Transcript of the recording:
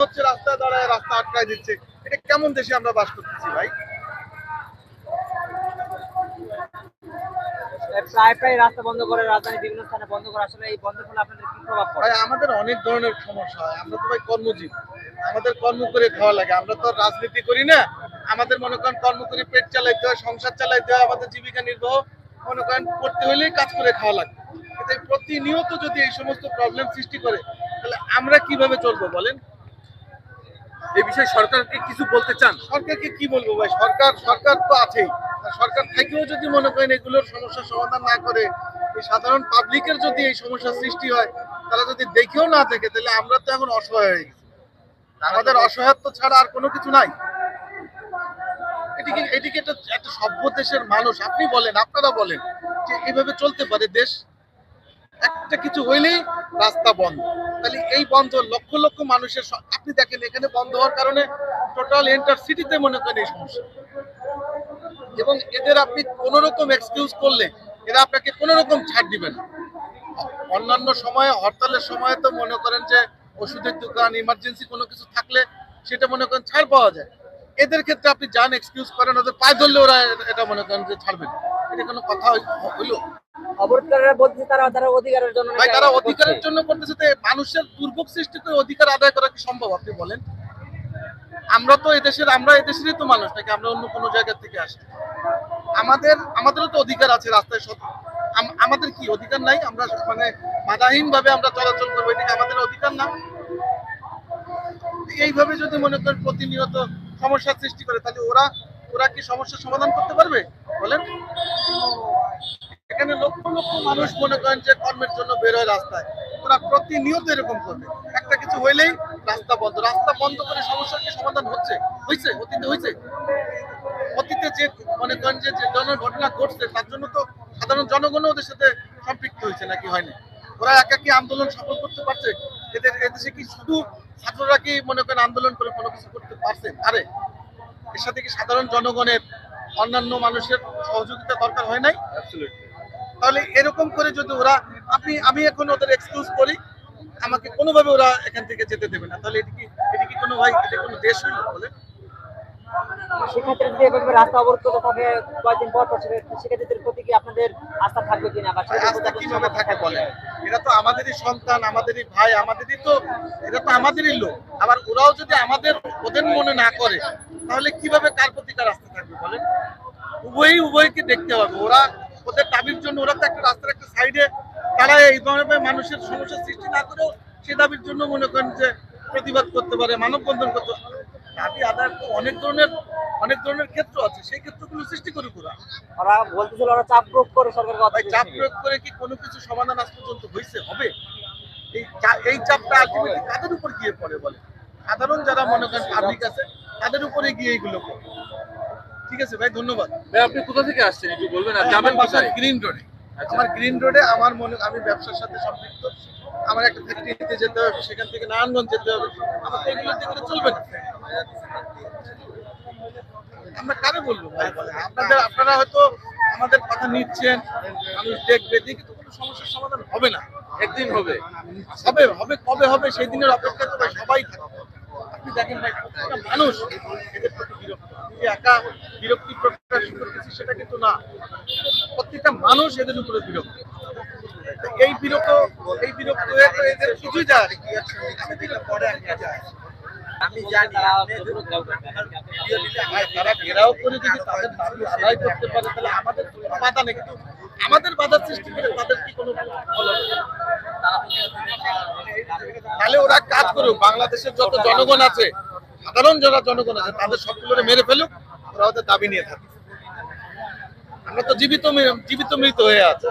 হচ্ছে রাস্তায় দাঁড়ায় রাস্তা আটকায় দিচ্ছে। এটা কেমন দেশে আমরা বাস করতেছি ভাই? প্রায় প্রায় রাস্তা বন্ধ করে রাজধানী বিভিন্ন স্থানে বন্ধ করে আসলে এই বন্ধের ফলে আপনাদের কি প্রভাব পড়ে? আমাদের অনেক ধরনের সমস্যা হয়। আমরা তো ভাই কর্মজীব। আমাদের কর্ম করে খাওয়া লাগে। আমরা তো রাজনীতি করি না। আমাদের মনে করেন কর্ম করে পেট চালাইতে হয় সংসার চালাইতে হয় আমাদের জীবিকা নির্বাহ মনে করেন করতে হলেই কাজ করে খাওয়া লাগে। কিন্তু প্রতিনিয়ত যদি এই সমস্ত প্রবলেম সৃষ্টি করে তাহলে আমরা কীভাবে চলবো বলেন? এই বিষয়ে সরকারকে কিছু বলতে চান? সরকারকে কি বলব ভাই? সরকার সরকার তো আছেই। সরকার থেকেও যদি মনে করেন এগুলোর সমস্যার সমাধান না করে সাধারণ পাবলিকের যদি এই সমস্যার সৃষ্টি হয়, তারা যদি দেখেও না দেখে, তাহলে আমরা তো এখন অসহায় হয়ে গেছি। আমাদের অসহায়ত্ব ছাড়া আর কোনো কিছু নাই। এটিকে এটিকে একটা একটা সভ্য দেশের মানুষ? আপনি বলেন, আপনারা বলেন যে এইভাবে চলতে পারে দেশ? একটা কিছু হইলেই রাস্তা বন্ধ। তাহলে এই বন্ধ, লক্ষ লক্ষ মানুষের আপনি দেখেন, এখানে বন্ধ হওয়ার কারণে টোটাল এন্টার সিটিতে মনে করেন এই সমস্যা। এবং এদের আপনি কোন রকম এক্সকিউজ করলে এরা আপনাকে কোন রকম ছাড় দিবে না। অন্যান্য সময়ে, হরতালের সময় তো মনে করেন যে ওষুধের দোকান ইমার্জেন্সি কোনো কিছু থাকলে সেটা মনে করেন ছাড় পাওয়া যায়। এদের ক্ষেত্রে আপনি যান এক্সকিউজ করেন, ওদের পায়ে ধরলে ওরা এটা মনে করেন যে ছাড়বেন এটা কোনো কথা হই- হইল? অবরোধকারীরা বলছে তারা তারা অধিকারের জন্য ভাই তারা অধিকারের জন্য করতেছে তো মানুষের দুর্ভোগ সৃষ্টি করে অধিকার আদায় করা কি সম্ভব? আপনি বলেন। আমরা তো এদেশের আমরা এদেশেরই তো মানুষ নাকি আমরা অন্য কোনো জায়গা থেকে আসি? আমাদের আমাদেরও তো অধিকার আছে রাস্তায় আমাদের কি অধিকার নাই? আমরা মানে বাধাহীন ভাবে আমরা চলাচল করব এটা আমাদের অধিকার না? এইভাবে যদি মনে করেন প্রতিনিয়ত সমস্যার সৃষ্টি করে তাহলে ওরা ওরা কি সমস্যার সমাধান করতে পারবে? বলেন। এখানে লক্ষ লক্ষ মানুষ মনে করেন যে কর্মের জন্য বের হয় রাস্তায়। ওরা প্রতিনিয়ত এরকম করবে। একটা কিছু হইলেই রাস্তা বন্ধ। রাস্তা বন্ধ করে সমস্যার কি সমাধান হচ্ছে? হয়েছে অতীতে হয়েছে অতীতে যে মনে করেন যে যে ধরনের ঘটনা ঘটছে, তার জন্য তো সাধারণ জনগণও ওদের সাথে সম্পৃক্ত হয়েছে নাকি, হয়নি? ওরা একা কি আন্দোলন সফল করতে পারছে? এদের, এদেশে কি শুধু ছাত্ররা কি মনে করেন আন্দোলন করে কোনো কিছু করতে পারছে? আরে, এর সাথে কি সাধারণ জনগণের অন্যান্য মানুষের সহযোগিতা দরকার হয় নাই? তাহলে এরকম করে যদি ওরা আপনি আমি এখন ওদের এক্সকিউজ করি আমাকে কোনোভাবে ওরা এখান থেকে যেতে দেবে না। তাহলে এটি কি এটি কি কোনো ভাই এটা কোনো দেশ হইল বলে? সেক্ষেত্রে রাস্তা অবরোধ করতে থাকে কয়েকদিন পর পর সেক্ষেত্রে শিক্ষার্থীদের প্রতি কি আপনাদের আস্থা থাকবে কিনা বা সেক্ষেত্রে আস্থা কীভাবে থাকে বলে? এরা তো আমাদেরই সন্তান আমাদেরই ভাই আমাদেরই তো এরা তো আমাদেরই লোক। আবার ওরাও যদি আমাদের ওদের মনে না করে তাহলে কীভাবে কার প্রতি কার আস্থা থাকবে বলেন? উভয়ই উভয়কে দেখতে হবে। ওরা ওদের দাবির জন্য ওরা তো একটা রাস্তার একটা সাইডে তারা এই ধরনের মানুষের সমস্যার সৃষ্টি না করেও সে দাবির জন্য মনে করেন যে প্রতিবাদ করতে পারে মানববন্ধন করতে পারে। দাবি তো অনেক ধরনের অনেক ধরনের ক্ষেত্র আছে সেই ক্ষেত্রগুলো সৃষ্টি করুক ওরা। ওরা বলতেছিল ওরা চাপ প্রয়োগ করে অর্থ চাপ প্রয়োগ করে কি কোনো কিছু সমাধান আজ পর্যন্ত হয়েছে হবে? এই এই চাপটা আলটিমেটলি কাদের উপর গিয়ে পড়ে বলে সাধারণ যারা মনে করেন পাবলিক আছে তাদের উপরে গিয়ে এইগুলো পড়ে ঠিক আছে ভাই ধন্যবাদ। ভাই আপনি কোথা থেকে আসছেন? একটু বলবেন আর যাবেন কোথায়? গ্রিন রোডে আচ্ছা। আমার গ্রিন রোডে আমার মনে আমি ব্যবসার সাথে সম্পৃক্ত। আমার একটা ফ্যাক্টরিতে যেতে হবে সেখান থেকে নারায়ণগঞ্জ যেতে হবে। আমার এগুলো দিয়ে চলবে না। আমরা কারে বলব? আপনাদের আপনারা হয়তো আমাদের কথা নিচ্ছেন মানুষ দেখবে দেখে তো কোনো সমস্যার সমাধান হবে না। একদিন হবে। হবে হবে কবে হবে সেই দিনের অপেক্ষা তো ভাই সবাই থাকবে। আপনি দেখেন ভাই মানুষ এদের আমি যে একা বিরক্তি প্রকাশ করতেছি সেটা কিন্তু না। প্রত্যেকটা মানুষ এদের উপরে বিরক্ত। এই বিরক্ত এই বিরক্ত হয়ে তো এদের কিছুই যায় আমি জানি তারা অবরোধ করবে। ভাই, তারা ঘেরাও করে যদি তাদের দাবি আদায় করতে পারে তাহলে আমাদের তো বাধা নেই। আমাদের বাধার সৃষ্টি করে তাদের কি কোনো তাহলে ওরা কাজ করুক। বাংলাদেশের যত জনগণ আছে সাধারণ যারা জনগণ আছে, তাদের সবগুলোরে মেরে ফেলুক, ওরা ওদের দাবি নিয়ে থাকে আমরা তো জীবিত জীবিত মৃত হয়ে আছে।